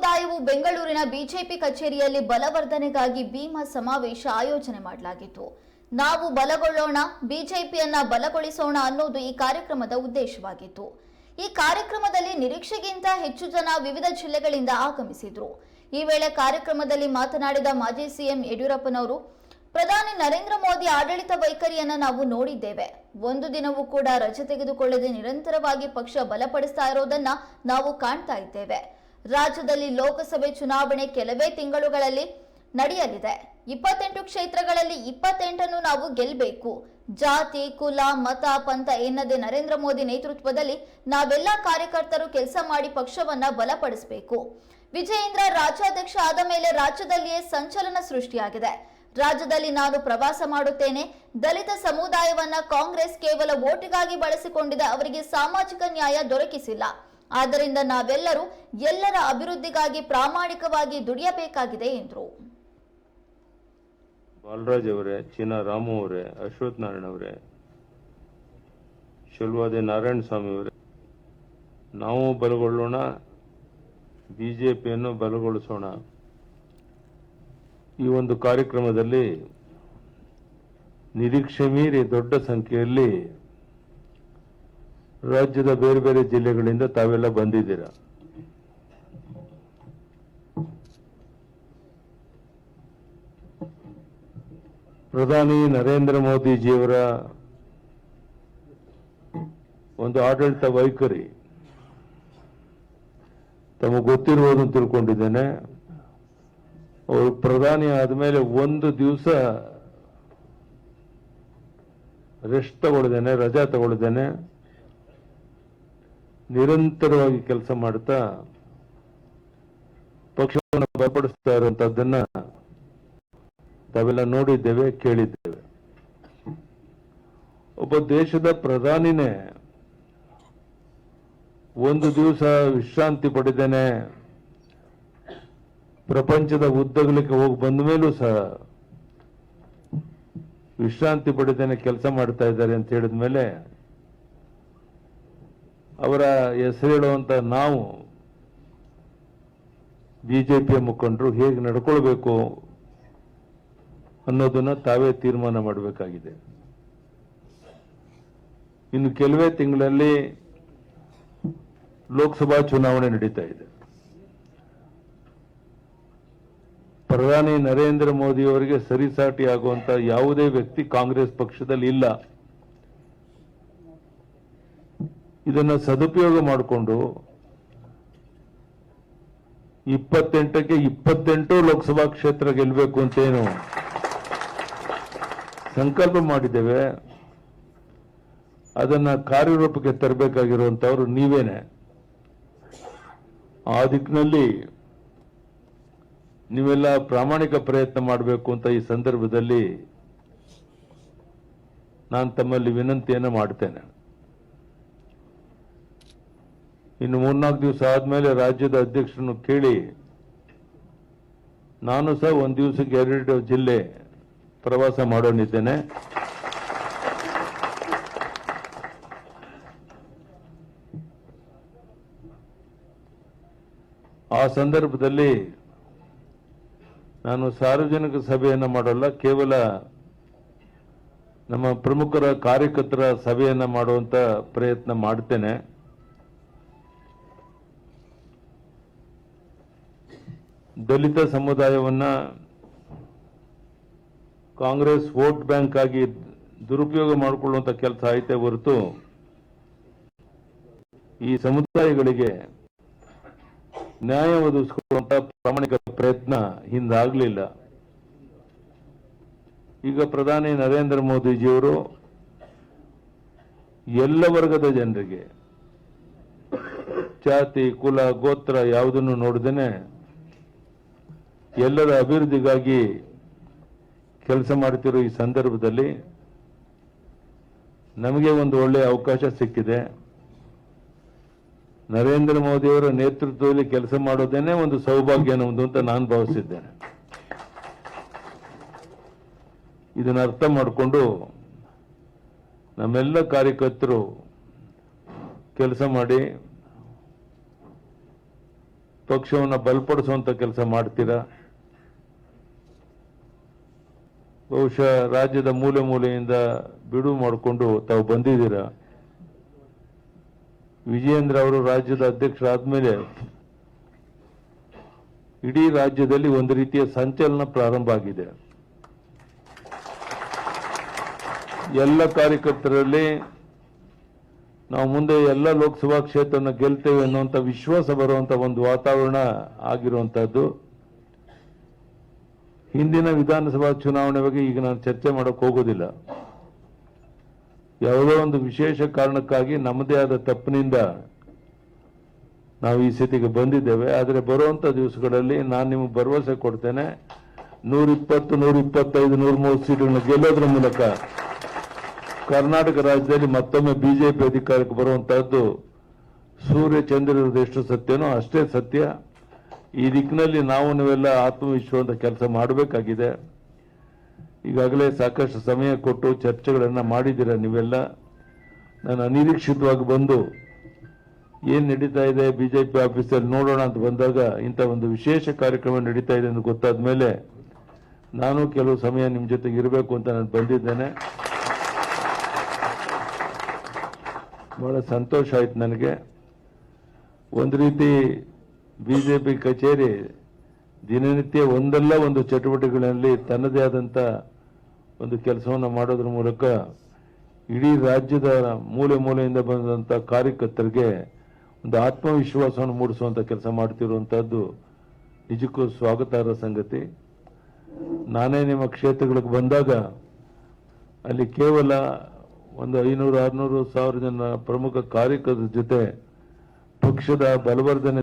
ಸಮುದಾಯವು ಬೆಂಗಳೂರಿನ ಬಿಜೆಪಿ ಕಚೇರಿಯಲ್ಲಿ ಬಲವರ್ಧನೆಗಾಗಿ ಭೀಮಾ ಸಮಾವೇಶ ಆಯೋಜನೆ ಮಾಡಲಾಗಿತ್ತು. ನಾವು ಬಲಗೊಳ್ಳೋಣ, ಬಿಜೆಪಿಯನ್ನ ಬಲಗೊಳಿಸೋಣ ಅನ್ನೋದು ಈ ಕಾರ್ಯಕ್ರಮದ ಉದ್ದೇಶವಾಗಿತ್ತು. ಈ ಕಾರ್ಯಕ್ರಮದಲ್ಲಿ ನಿರೀಕ್ಷೆಗಿಂತ ಹೆಚ್ಚು ಜನ ವಿವಿಧ ಜಿಲ್ಲೆಗಳಿಂದ ಆಗಮಿಸಿದ್ರು. ಈ ವೇಳೆ ಕಾರ್ಯಕ್ರಮದಲ್ಲಿ ಮಾತನಾಡಿದ ಮಾಜಿ ಸಿಎಂ ಯಡಿಯೂರಪ್ಪನವರು, ಪ್ರಧಾನಿ ನರೇಂದ್ರ ಮೋದಿ ಆಡಳಿತ ವೈಖರಿಯನ್ನ ನಾವು ನೋಡಿದ್ದೇವೆ. ಒಂದು ದಿನವೂ ಕೂಡ ರಜೆ ತೆಗೆದುಕೊಳ್ಳದೆ ನಿರಂತರವಾಗಿ ಪಕ್ಷ ಬಲಪಡಿಸ್ತಾ ಇರೋದನ್ನ ನಾವು ಕಾಣ್ತಾ ಇದ್ದೇವೆ. ರಾಜ್ಯದಲ್ಲಿ ಲೋಕಸಭೆ ಚುನಾವಣೆ ಕೆಲವೇ ತಿಂಗಳುಗಳಲ್ಲಿ ನಡೆಯಲಿದೆ. ಇಪ್ಪತ್ತೆಂಟು ಕ್ಷೇತ್ರಗಳಲ್ಲಿ ಇಪ್ಪತ್ತೆಂಟನ್ನು ನಾವು ಗೆಲ್ಲಬೇಕು ಜಾತಿ, ಕುಲ, ಮತ, ಪಂಥ ಎನ್ನದೆ ನರೇಂದ್ರ ಮೋದಿ ನೇತೃತ್ವದಲ್ಲಿ ನಾವೆಲ್ಲ ಕಾರ್ಯಕರ್ತರು ಕೆಲಸ ಮಾಡಿ ಪಕ್ಷವನ್ನ ಬಲಪಡಿಸಬೇಕು. ವಿಜಯೇಂದ್ರ ರಾಜ್ಯಾಧ್ಯಕ್ಷ ಆದ ಮೇಲೆ ರಾಜ್ಯದಲ್ಲಿಯೇ ಸಂಚಲನ ಸೃಷ್ಟಿಯಾಗಿದೆ. ರಾಜ್ಯದಲ್ಲಿ ನಾನು ಪ್ರವಾಸ ಮಾಡುತ್ತೇನೆ. ದಲಿತ ಸಮುದಾಯವನ್ನ ಕಾಂಗ್ರೆಸ್ ಕೇವಲ ಓಟಿಗಾಗಿ ಬಳಸಿಕೊಂಡಿದೆ. ಅವರಿಗೆ ಸಾಮಾಜಿಕ ನ್ಯಾಯ ದೊರಕಿಸಿಲ್ಲ. ಆದ್ದರಿಂದ ನಾವೆಲ್ಲರೂ ಎಲ್ಲರ ಅಭಿವೃದ್ಧಿಗಾಗಿ ಪ್ರಾಮಾಣಿಕವಾಗಿ ದುಡಿಯಬೇಕಾಗಿದೆ ಎಂದರು. ಬಾಲರಾಜ್ ಅವರೇ, ಚೀನಾ ರಾಮು ಅವರೇ, ಅಶ್ವಥ್ ನಾರಾಯಣ ಅವರೇ, ಶೆಲ್ವಾದಿ ನಾರಾಯಣ ಸ್ವಾಮಿ ಅವರೇ, ನಾವು ಬಲಗೊಳ್ಳೋಣ, ಬಿಜೆಪಿಯನ್ನು ಬಲಗೊಳಿಸೋಣ. ಈ ಒಂದು ಕಾರ್ಯಕ್ರಮದಲ್ಲಿ ನಿರೀಕ್ಷೆ ಮೀರಿ ದೊಡ್ಡ ಸಂಖ್ಯೆಯಲ್ಲಿ ರಾಜ್ಯದ ಬೇರೆ ಬೇರೆ ಜಿಲ್ಲೆಗಳಿಂದ ತಾವೆಲ್ಲ ಬಂದಿದ್ದೀರಾ? ಪ್ರಧಾನಿ ನರೇಂದ್ರ ಮೋದಿಜಿಯವರ ಒಂದು ಆಡಳಿತ ವೈಖರಿ. ತಮಗೆ ಗೊತ್ತಿರುವುದನ್ನು ತಿಳ್ಕೊಂಡಿದ್ದೇನೆ. ಅವರು ಪ್ರಧಾನಿ ಆದಮೇಲೆ ಒಂದು ದಿವಸ ರೆಸ್ಟ್ ತಗೊಳ್ದೇನೆ ರಜಾ ತಗೊಳ್ದೇನೆ ನಿರಂತರವಾಗಿ ಕೆಲಸ ಮಾಡ್ತಾ ಪಕ್ಷವನ್ನು ಬಲಪಡಿಸ್ತಾ ಇರುವಂತಹದ್ದನ್ನ ತಾವೆಲ್ಲ ನೋಡಿದ್ದೇವೆ, ಕೇಳಿದ್ದೇವೆ. ಒಬ್ಬ ದೇಶದ ಪ್ರಧಾನಿನೇ ಒಂದು ದಿವಸ ವಿಶ್ರಾಂತಿ ಪಡೆದೇನೆ, ಪ್ರಪಂಚದ ಉದ್ದಗಲಿಕ್ಕೆ ಹೋಗಿ ಬಂದ ಮೇಲೂ ಸಹ ವಿಶ್ರಾಂತಿ ಪಡೆದೇನೆ ಕೆಲಸ ಮಾಡ್ತಾ ಇದ್ದಾರೆ ಅಂತ ಹೇಳಿದ ಮೇಲೆ ಅವರ ಹೆಸರಿಡುವಂಥ ನಾವು ಬಿ ನಾವು ಪಿಯ ಮುಖಂಡರು ಹೇಗೆ ನಡ್ಕೊಳ್ಬೇಕು ಅನ್ನೋದನ್ನ ತಾವೇ ತೀರ್ಮಾನ ಮಾಡಬೇಕಾಗಿದೆ. ಇನ್ನು ಕೆಲವೇ ತಿಂಗಳಲ್ಲಿ ಲೋಕಸಭಾ ಚುನಾವಣೆ ನಡೀತಾ ಇದೆ. ಪ್ರಧಾನಿ ನರೇಂದ್ರ ಮೋದಿ ಅವರಿಗೆ ಸರಿಸಾಟಿ ಆಗುವಂತ ಯಾವುದೇ ವ್ಯಕ್ತಿ ಕಾಂಗ್ರೆಸ್ ಪಕ್ಷದಲ್ಲಿ ಇಲ್ಲ. ಇದನ್ನ ಸದುಪಯೋಗ ಮಾಡಿಕೊಂಡು ಇಪ್ಪತ್ತೆಂಟಕ್ಕೆ ಇಪ್ಪತ್ತೆಂಟು ಲೋಕಸಭಾ ಕ್ಷೇತ್ರ ಗೆಲ್ಲಬೇಕು ಅಂತೇನು ಸಂಕಲ್ಪ ಮಾಡಿದ್ದೇವೆ. ಅದನ್ನ ಕಾರ್ಯರೂಪಕ್ಕೆ ತರಬೇಕಾಗಿರುವಂಥವ್ರು ನೀವೇನೆ. ಆ ದಿಕ್ಕಿನಲ್ಲಿ ನೀವೆಲ್ಲ ಪ್ರಾಮಾಣಿಕ ಪ್ರಯತ್ನ ಮಾಡಬೇಕು ಅಂತ ಈ ಸಂದರ್ಭದಲ್ಲಿ ನಾನು ತಮ್ಮಲ್ಲಿ ವಿನಂತಿಯನ್ನು ಮಾಡ್ತೇನೆ. ಇನ್ನು ಮೂರ್ನಾಲ್ಕು ದಿವಸ ಆದಮೇಲೆ ರಾಜ್ಯದ ಅಧ್ಯಕ್ಷರನ್ನು ಕೇಳಿ, ನಾನು ಸಹ ಒಂದು ದಿವಸಕ್ಕೆ ಎರಡು ಜಿಲ್ಲೆ ಪ್ರವಾಸ ಮಾಡೋನಿದ್ದೇನೆ. ಆ ಸಂದರ್ಭದಲ್ಲಿ ನಾನು ಸಾರ್ವಜನಿಕ ಸಭೆಯನ್ನು ಮಾಡೋಲ್ಲ, ಕೇವಲ ನಮ್ಮ ಪ್ರಮುಖರ ಕಾರ್ಯಕರ್ತರ ಸಭೆಯನ್ನು ಮಾಡುವಂತ ಪ್ರಯತ್ನ ಮಾಡ್ತೇನೆ. ದಲಿತ ಸಮುದಾಯವನ್ನ ಕಾಂಗ್ರೆಸ್ ವೋಟ್ ಬ್ಯಾಂಕ್ ಆಗಿ ದುರುಪಯೋಗ ಮಾಡಿಕೊಳ್ಳುವಂತ ಕೆಲಸ ಐತೆ ಹೊರತು ಈ ಸಮುದಾಯಗಳಿಗೆ ನ್ಯಾಯ ಒದಗಿಸಿಕೊಳ್ಳುವಂಥ ಪ್ರಾಮಾಣಿಕ ಪ್ರಯತ್ನ ಹಿಂದಾಗಲಿಲ್ಲ. ಈಗ ಪ್ರಧಾನಿ ನರೇಂದ್ರ ಮೋದಿಜಿಯವರು ಎಲ್ಲ ವರ್ಗದ ಜನರಿಗೆ ಜಾತಿ, ಕುಲ, ಗೋತ್ರ ಯಾವುದನ್ನು ನೋಡದೇನೆ ಎಲ್ಲರ ಅಭಿವೃದ್ಧಿಗಾಗಿ ಕೆಲಸ ಮಾಡ್ತಿರೋ ಈ ಸಂದರ್ಭದಲ್ಲಿ ನಮಗೆ ಒಂದು ಒಳ್ಳೆಯ ಅವಕಾಶ ಸಿಕ್ಕಿದೆ. ನರೇಂದ್ರ ಮೋದಿಯವರ ನೇತೃತ್ವದಲ್ಲಿ ಕೆಲಸ ಮಾಡೋದೇನೆ ಒಂದು ಸೌಭಾಗ್ಯ ಅನ್ನೋದು ಅಂತ ನಾನು ಭಾವಿಸಿದ್ದೇನೆ. ಇದನ್ನ ಅರ್ಥ ಮಾಡಿಕೊಂಡು ನಮ್ಮೆಲ್ಲ ಕಾರ್ಯಕರ್ತರು ಕೆಲಸ ಮಾಡಿ ಪಕ್ಷವನ್ನು ಬಲಪಡಿಸುವಂತ ಕೆಲಸ ಮಾಡ್ತೀರಾ? ಬಹುಶಃ ರಾಜ್ಯದ ಮೂಲೆ ಮೂಲೆಯಿಂದ ಬಿಡುವು ಮಾಡಿಕೊಂಡು ತಾವು ಬಂದಿದ್ದೀರಾ. ವಿಜಯೇಂದ್ರ ಅವರು ರಾಜ್ಯದ ಅಧ್ಯಕ್ಷರಾದ್ಮೇಲೆ ಇಡೀ ರಾಜ್ಯದಲ್ಲಿ ಒಂದು ರೀತಿಯ ಸಂಚಲನ ಪ್ರಾರಂಭ ಆಗಿದೆ. ಎಲ್ಲ ಕಾರ್ಯಕರ್ತರಲ್ಲಿ ನಾವು ಮುಂದೆ ಎಲ್ಲ ಲೋಕಸಭಾ ಕ್ಷೇತ್ರನ ಗೆಲ್ತೇವೆ ಅನ್ನುವಂಥ ವಿಶ್ವಾಸ ಬರುವಂತ ಒಂದು ವಾತಾವರಣ ಆಗಿರುವಂತಹದ್ದು ಹಿಂದಿನ ವಿಧಾನಸಭಾ ಚುನಾವಣೆ ಬಗ್ಗೆ ಈಗ ನಾನು ಚರ್ಚೆ ಮಾಡೋಕೆ ಹೋಗೋದಿಲ್ಲ. ಯಾವುದೋ ಒಂದು ವಿಶೇಷ ಕಾರಣಕ್ಕಾಗಿ ನಮ್ಮದೇ ಆದ ತಪ್ಪಿನಿಂದ ನಾವು ಈ ಸ್ಥಿತಿಗೆ ಬಂದಿದ್ದೇವೆ. ಆದರೆ ಬರುವಂತ ದಿವಸಗಳಲ್ಲಿ ನಾನು ನಿಮಗೆ ಭರವಸೆ ಕೊಡ್ತೇನೆ. ನೂರಿಪ್ಪತ್ತು ನೂರ ಇಪ್ಪತ್ತೈದು ನೂರ ಮೂವತ್ತು ಸೀಟುಗಳನ್ನ ಗೆಲ್ಲೋದ್ರ ಮೂಲಕ ಕರ್ನಾಟಕ ರಾಜ್ಯದಲ್ಲಿ ಮತ್ತೊಮ್ಮೆ ಬಿಜೆಪಿ ಅಧಿಕಾರಕ್ಕೆ ಬರುವಂತಹದ್ದು ಸೂರ್ಯ, ಚಂದ್ರ ಎಷ್ಟು ಸತ್ಯನೋ ಅಷ್ಟೇ ಸತ್ಯ. ಈ ದಿಕ್ಕಿನಲ್ಲಿ ನಾವು ನೀವೆಲ್ಲ ಆತ್ಮವಿಶ್ವಾಸದ ಕೆಲಸ ಮಾಡಬೇಕಾಗಿದೆ. ಈಗಾಗಲೇ ಸಾಕಷ್ಟು ಸಮಯ ಕೊಟ್ಟು ಚರ್ಚೆಗಳನ್ನು ಮಾಡಿದ್ದೀರ ನೀವೆಲ್ಲ? ನಾನು ಅನಿರೀಕ್ಷಿತವಾಗಿ ಬಂದು ಏನು ನಡೀತಾ ಇದೆ, ಬಿಜೆಪಿ ಆಫೀಸಲ್ಲಿ ನೋಡೋಣ ಅಂತ ಬಂದಾಗ ಇಂಥ ಒಂದು ವಿಶೇಷ ಕಾರ್ಯಕ್ರಮ ನಡೀತಾ ಇದೆ ಅಂತ ಗೊತ್ತಾದ ಮೇಲೆ ನಾನು ಕೆಲವು ಸಮಯ ನಿಮ್ಮ ಜೊತೆಗೆ ಇರಬೇಕು ಅಂತ ನಾನು ಬಂದಿದ್ದೇನೆ. ಬಹಳ ಸಂತೋಷ ಆಯ್ತು ನನಗೆ. ಒಂದು ರೀತಿ ಬಿಜೆಪಿ ಕಚೇರಿ ದಿನನಿತ್ಯ ಒಂದಲ್ಲ ಒಂದು ಚಟುವಟಿಕೆಗಳಲ್ಲಿ ತನ್ನದೇ ಆದಂತ ಒಂದು ಕೆಲಸವನ್ನು ಮಾಡೋದ್ರ ಮೂಲಕ ಇಡೀ ರಾಜ್ಯದ ಮೂಲೆ ಮೂಲೆಯಿಂದ ಬಂದಂತ ಕಾರ್ಯಕರ್ತರಿಗೆ ಒಂದು ಆತ್ಮವಿಶ್ವಾಸವನ್ನು ಮೂಡಿಸುವಂತ ಕೆಲಸ ಮಾಡ್ತಿರುವಂಥದ್ದು ನಿಜಕ್ಕೂ ಸ್ವಾಗತಾರ್ಹ ಸಂಗತಿ. ನಾನೇ ನಿಮ್ಮ ಕ್ಷೇತ್ರಗಳಿಗೆ ಬಂದಾಗ ಅಲ್ಲಿ ಕೇವಲ ಒಂದು ಐನೂರು, ಆರುನೂರು, ಸಾವಿರ ಜನ ಪ್ರಮುಖ ಕಾರ್ಯಕರ್ತರ ಜೊತೆ ಪಕ್ಷದ ಬಲವರ್ಧನೆ